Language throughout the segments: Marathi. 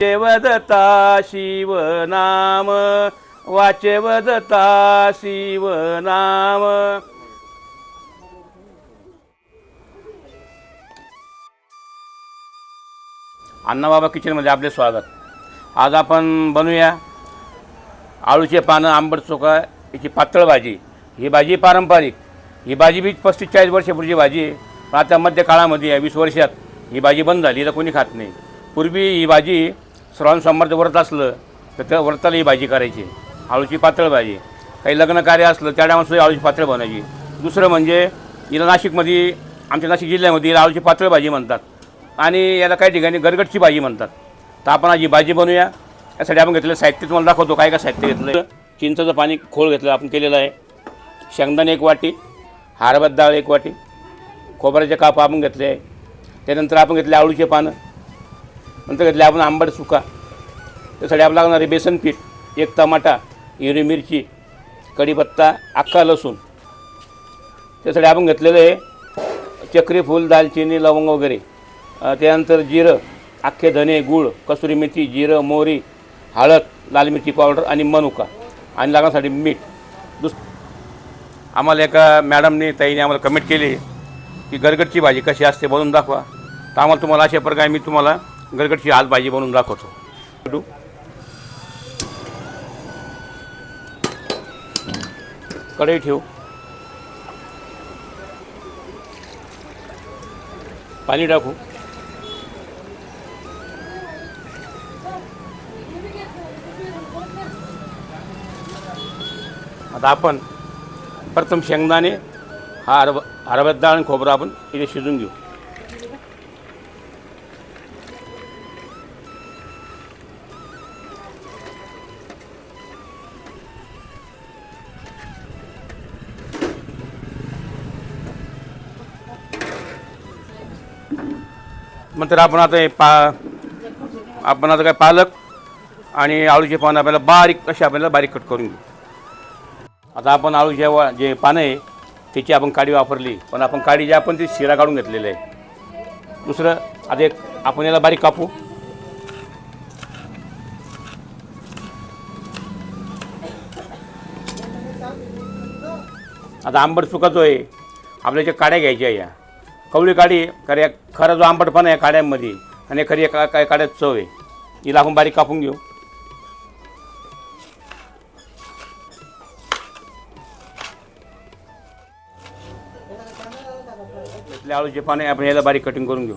वाचे वदता शिवनाम वाचेवदता शिवनाम अण्णाबाबा किचनमध्ये आपले स्वागत. आज आपण बनवूया आळूचे पानं आंबट चोका याची पातळ भाजी. ही भाजी पारंपरिक. ही भाजी बी पस्तीस चाळीस वर्षापूर्वीची भाजी आहे. पण आता मध्य काळामध्ये वीस वर्षात ही भाजी बंद झाली तर कोणी खात नाही. पूर्वी ही भाजी श्रावण सोमवारचं व्रत असलं तर त्या व्रताला ही भाजी करायची. आळूची पातळ भाजी. काही लग्न कार्य असलं त्या टायमासुद्धा आळूची पातळ बनायची. दुसरं म्हणजे हिला नाशिकमध्ये आमच्या नाशिक जिल्ह्यामध्ये हिला आळूची पातळ भाजी म्हणतात. आणि याला काही ठिकाणी गरगटची भाजी म्हणतात. तर आपण आज ही भाजी बनवूया यासाठी आपण घेतलेलं साहित्य तुम्हाला दाखवतो. काय काय साहित्य घेतलं चिंचाचं पाणी खोळ घेतलं आपण केलेलं आहे. शेंगदाणे एक वाटी हारबत डाळ एक वाटी खोबऱ्याचे काप आपण घेतले आहे. त्यानंतर आपण घेतले आळूचे पानं. नंतर घेतले आपण आंबट सुका. त्यासाठी आपलं लागणारे बेसन पीठ एक टमाटा हिरवी मिरची कढीपत्ता अख्खा लसूण. त्यासाठी आपण घेतलेलं आहे चक्री फूल दालचिनी लवंग वगैरे. त्यानंतर जिरं अख्खे धने गूळ कसुरी मेथी जिरं मोहरी हळद लाल मिरची पावडर आणि मनुका. आणि लागण्यासाठी मीठ. दुस आम्हाला एका मॅडमने ताईने आम्हाला कमेंट केली की गरगटची भाजी कशी असते बनवून दाखवा. तर आम्हाला तुम्हाला अशा प्रकारे मी तुम्हाला गरगटची आज भाजी बनवून दाखवतो. कढई ठेवू. पाणी टाकू. आता आपण प्रथम शेंगदाणे हा हरब हरभत डाळ आणि खोबरं आपण इथे शिजून घेऊ. नंतर आपण आता हे पा आपण आता काय पालक आणि आळूचे पानं आपल्याला बारीक असे आपल्याला बारीक कट करून घेऊ. आता आपण आळूचे वा जे पानं आहे त्याची आपण काडी वापरली पण आपण काडी जी आपण ती शिरा काढून घेतलेलं आहे. दुसरं आता एक आपण याला बारीक कापू. आता आंबट सुका जो आहे आपल्या ज्या काड्या घ्यायच्या या. कवळी काडी खऱ्या खरा जो आंबटपणा आहे काड्यांमध्ये आणि खरी एका काय काड्यात चव आहे हिला आपण बारीक कापून घेऊ. इथले आळूचे पाने आपण याला बारीक कटिंग करून घेऊ.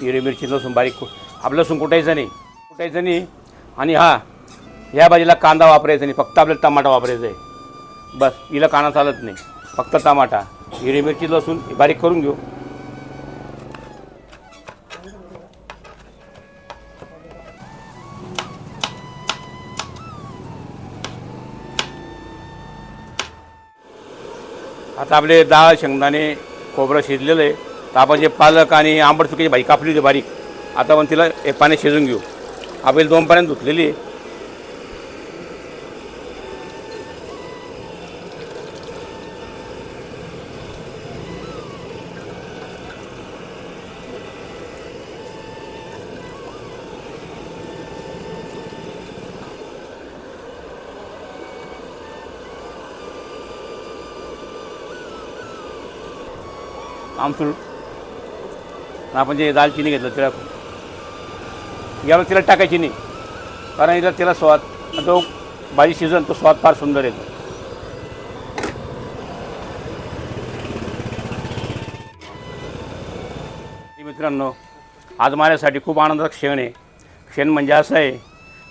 हिरवी मिरची लसूण बारीक आपलं लसूण कुटायचं नाही. कुटायचं नाही. आणि हा ह्या भाजीला कांदा वापरायचा नाही फक्त आपल्याला टमाटा वापरायचा आहे. बस हिला काना चालत नाही. फक्त टमाटा. हिरवी मिरची लसूण बारीक करून घेऊ. आता आपले डाळ शेंगदाणे खोबरं शिजलेलं आहे. तर आपण जे पालक आणि आंबट चुकीची भाजी कापली होती बारीक आता आपण तिला एक पाण्यात शिजून घेऊ. आपली दोन पाण्यात धुतलेली आहे. आमचूर आपण जे दालचिनी घेतलं तिला याला तिला टाकायची नाही कारण इथं तिला स्वाद जो भाजी शिजन तो स्वाद फार सुंदर येतो. मित्रांनो आज माझ्यासाठी खूप आनंदाचा क्षण आहे. क्षण म्हणजे असं आहे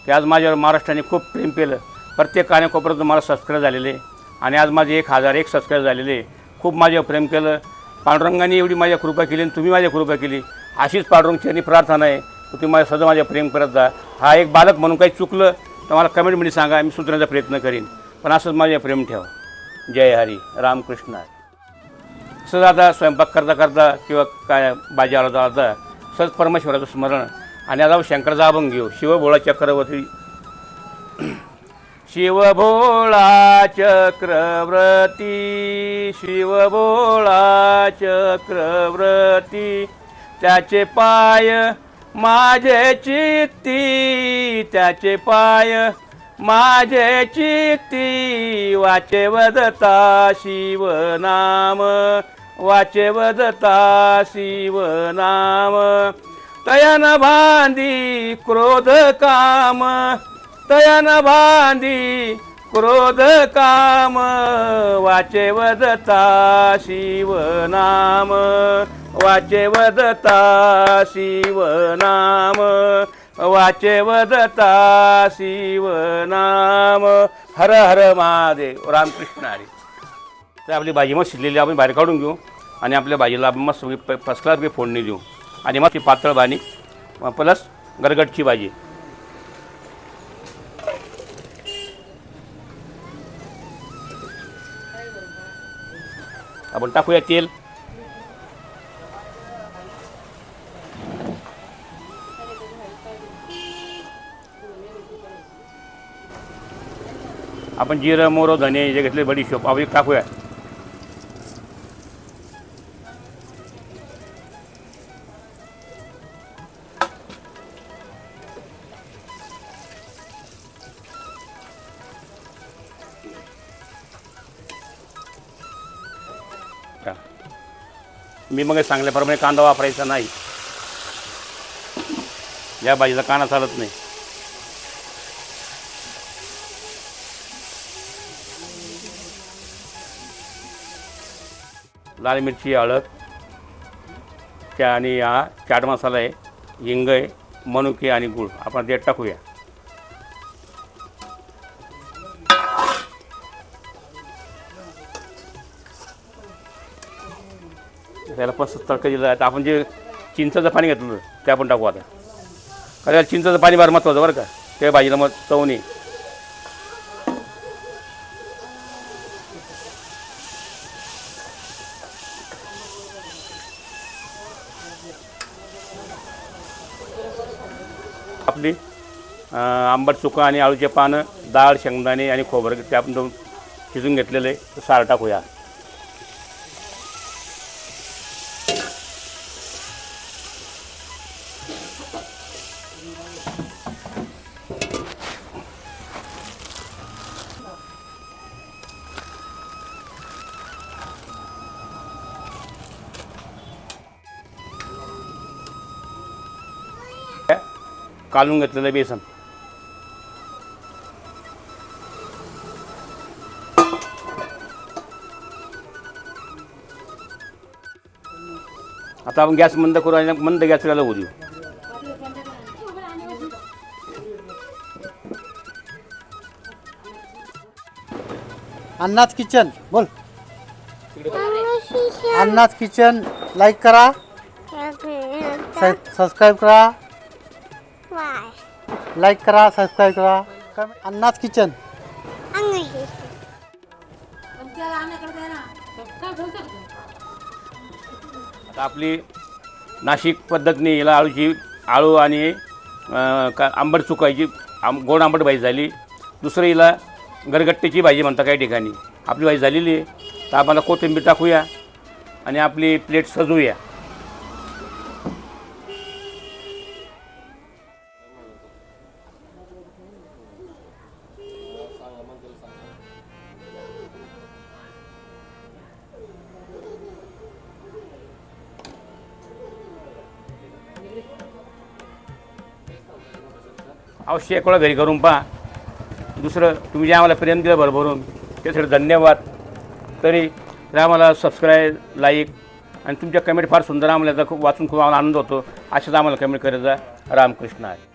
की आज माझ्यावर महाराष्ट्राने खूप प्रेम केलं. प्रत्येक कानेकोपऱ्यातून मला सबस्क्राईब झालेले. आहे. आणि आज माझे एक हजार एक सबस्क्राईब झालेले. आहे. खूप माझ्यावर प्रेम केलं. पांडुरंगाने एवढी माझ्या कृपा केली आणि तुम्ही माझ्या कृपा केली. अशीच पांडुरंगची प्रार्थना आहे. तुम्ही माझ्या सदा माझ्या प्रेम करत जा. हा एक बालक म्हणून काही चुकलं तर मला कमेंटमध्ये सांगा मी सुधारण्याचा प्रयत्न करीन. पण असंच माझ्या प्रेम ठेवा. जय हरी. रामकृष्ण. हरी. सहज आता स्वयंपाक करता करता किंवा काय बाजी आला जाता सहज परमेश्वराचं स्मरण. आणि आता शंकराचा अभंग घेऊ. शिवभोळा चक्रवर्ती शिवभोळा चक्रव्रती शिवभोळा चक्रव्रती त्याचे पाय माझे चित्ती त्याचे पाय माझे चित्ती वाचे वदता शिवनाम वाचे वदता शिवनाम तयन बांधी क्रोध काम तयन बांधी क्रोध काम वाचे वदता शिवनाम वाचे वदता शिवनाम वाचे वदता शिवनाम हर हर महादेव रामकृष्ण हरी. तर आपली भाजी मग शिजलेली आपण बाहेर काढून घेऊ आणि आपल्या भाजीला आपण मस्त फर्स्ट क्लास बी फोडणी देऊ. आणि मग ती पातळ बाणी प्लस गरगटची भाजी. आपण टाकूया तेल. आपण जिरं मोरं धने जे घेतले बडीशोप आपण टाकूया. मी मग सांगल्याप्रमाणे कांदा वापरायचा नाही. या भाजीला कांदा चालत नाही. लाल मिरची हळद त्या आणि हा चाट मसाला आहे हिंग आहे मनुके आणि गूळ. आपण ते टाकूया. त्याला पण तडका दिला आता आपण जे चिंचाचं पाणी घेतलं ते आपण टाकू आता. कारण त्याला चिंचाचं पाणी फार महत्त्वाचं बरं का. ते भाजीला मग चव नाही. आपली आंबट चुका आणि आळूचे पानं डाळ शेंगदाणे आणि खोबरं ते आपण दोन शिजून घेतलेले सार टाकूया. कालून घेतलेलं बेसन. आता आपण गॅस मंद करू आणि मंद गॅस होऊ देऊ अन्नाच किचन बोल. अन्नाच किचन लाईक करा. सबस्क्राईब करा. लाईक करा सबस्क्राईब करा. कमेंट- अन्नाच किचन. आता आपली नाशिक पद्धतीने हिला आळूची आळू आणि अं, का आंबट चुकायची आम गोड आंबट भाजी झाली. दुसरं हिला गरगट्टीची भाजी म्हणतात काही ठिकाणी. आपली भाजी झालेली आहे. तर आपण आता कोथिंबीर टाकूया आणि आपली प्लेट सजवूया. अवश्य एक वेळा घरी करून पहा. दुसरं तुम्ही जे आम्हाला प्रेम दिलं भरभरून त्यासाठी धन्यवाद. तरी आम्हाला सबस्क्राईब लाईक आणि तुमच्या कमेंट फार सुंदर आम्हाला याचा खूप वाचून खूप आम्हाला आनंद होतो. अशाच आम्हाला कमेंट करत जा. रामकृष्ण आहे